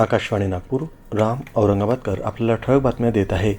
आकाशवाणी नागपूर राम औरंगाबादकर आपल्याला ठळक बातम्या देत आहे.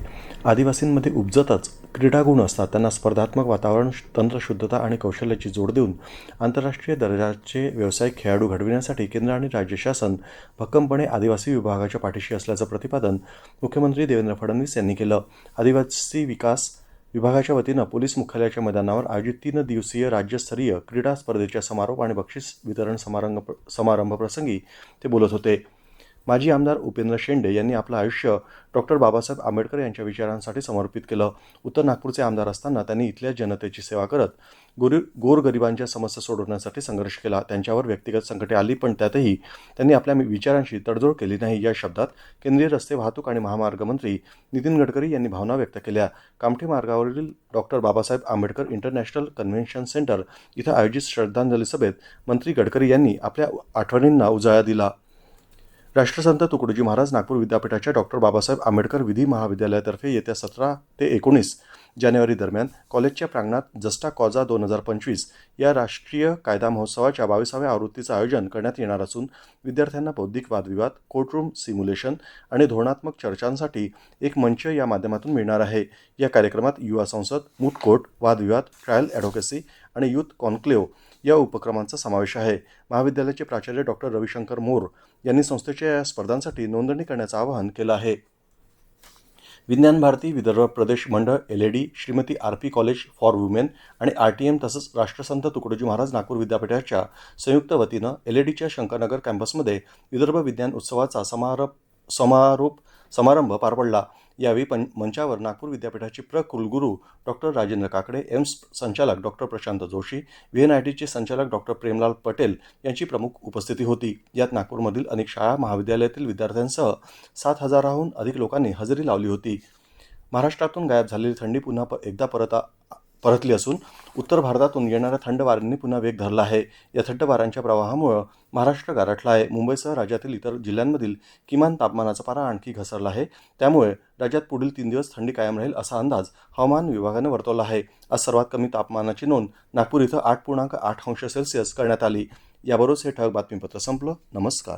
आदिवासींमध्ये उपजतच क्रीडागुण असतात त्यांना स्पर्धात्मक वातावरण तंत्रशुद्धता आणि कौशल्याची जोड देऊन आंतरराष्ट्रीय दर्जाचे व्यावसायिक खेळाडू घडविण्यासाठी केंद्र आणि राज्य शासन भक्कमपणे आदिवासी विभागाच्या पाठीशी असल्याचं प्रतिपादन मुख्यमंत्री देवेंद्र फडणवीस यांनी केलं. आदिवासी विकास विभागाच्या वतीनं पोलीस मुख्यालयाच्या मैदानावर आयोजित तीन दिवसीय राज्यस्तरीय क्रीडा स्पर्धेच्या समारोप आणि बक्षीस वितरण समारंभ समारंभप्रसंगी ते बोलत होते. माजी आमदार उपेंद्र शेंडे यांनी आपलं आयुष्य डॉक्टर बाबासाहेब आंबेडकर यांच्या विचारांसाठी समर्पित केलं. उत्तर नागपूरचे आमदार असताना त्यांनी इथल्या जनतेची सेवा करत गोरी गोरगरिबांच्या समस्या सोडवण्यासाठी संघर्ष केला. त्यांच्यावर व्यक्तिगत संकटे आली पण त्यातही त्यांनी आपल्या विचारांशी तडजोड केली नाही. या शब्दात केंद्रीय रस्ते वाहतूक आणि महामार्ग मंत्री नितीन गडकरी यांनी भावना व्यक्त केल्या. कामठी मार्गावरील doctor Babasaheb Ambedkar international convention centre इथं आयोजित श्रद्धांजली सभेत मंत्री गडकरी यांनी आपल्या आठवणींना उजाळा दिला. राष्ट्रसंत तुकडोजी महाराज नागपूर विद्यापीठाच्या डॉक्टर बाबासाहेब आंबेडकर विधी महाविद्यालयातर्फे येत्या सतरा ते एकोणीस जानेवारी दरम्यान कॉलेजच्या प्रांगणात जस्टा कॉजा दोन हजार पंचवीस या राष्ट्रीय कायदा महोत्सवाच्या बावीसाव्या आवृत्तीचं आयोजन करण्यात येणार असून विद्यार्थ्यांना बौद्धिक वादविवाद कोर्टरूम सिम्युलेशन आणि धोरणात्मक चर्चांसाठी एक मंच या माध्यमातून मिळणार आहे. या कार्यक्रमात युवा संसद मूट कोर्ट वादविवाद ट्रायल ॲडव्होकेसी आणि युथ कॉन्क्लेव्ह या उपक्रमांचा समावेश आहे. महाविद्यालयाचे प्राचार्य डॉक्टर रविशंकर मोर यांनी संस्थेच्या या स्पर्धांसाठी नोंदणी करण्याचं आवाहन केलं आहे. विज्ञान Bharati Vidarbha Pradesh Mandal L A D Shrimati R P college for women आणि आर टी एम तसंच राष्ट्रसंत तुकडोजी महाराज नागपूर विद्यापीठाच्या संयुक्त वतीनं एल ए डीच्या शंकरनगर कॅम्पसमध्ये विदर्भ विज्ञान उत्सवाचा समारोप समारोप समारंभ पार पडला. यावेळी पं मंचावर नागपूर विद्यापीठाचे प्र कुलगुरू डॉक्टर राजेंद्र काकडे एम्स संचालक doctor Prashant Joshi V N I टीचे संचालक डॉक्टर प्रेमलाल पटेल यांची प्रमुख उपस्थिती होती. यात नागपूरमधील अनेक शाळा महाविद्यालयातील विद्यार्थ्यांसह सात हजाराहून अधिक लोकांनी हजेरी लावली होती. महाराष्ट्रातून गायब झालेली थंडी पुन्हा एकदा परत आ- परतली असून उत्तर भारतातून येणाऱ्या थंड वाऱ्यांनी पुन्हा वेग धरला आहे. या थंड वाऱ्यांच्या प्रवाहामुळं महाराष्ट्र गारठला आहे मुंबईसह राज्यातील इतर जिल्ह्यांमधील किमान तापमानाचा पारा आणखी घसरला आहे. त्यामुळे राज्यात पुढील तीन दिवस थंडी कायम राहील असा अंदाज हवामान विभागानं वर्तवला आहे. आज सर्वात कमी तापमानाची नोंद नागपूर इथं आठ पूर्णांक आठ अंश सेल्सिअस करण्यात आली. याबरोबरच हे ठळक बातमीपत्र संपलं. नमस्कार.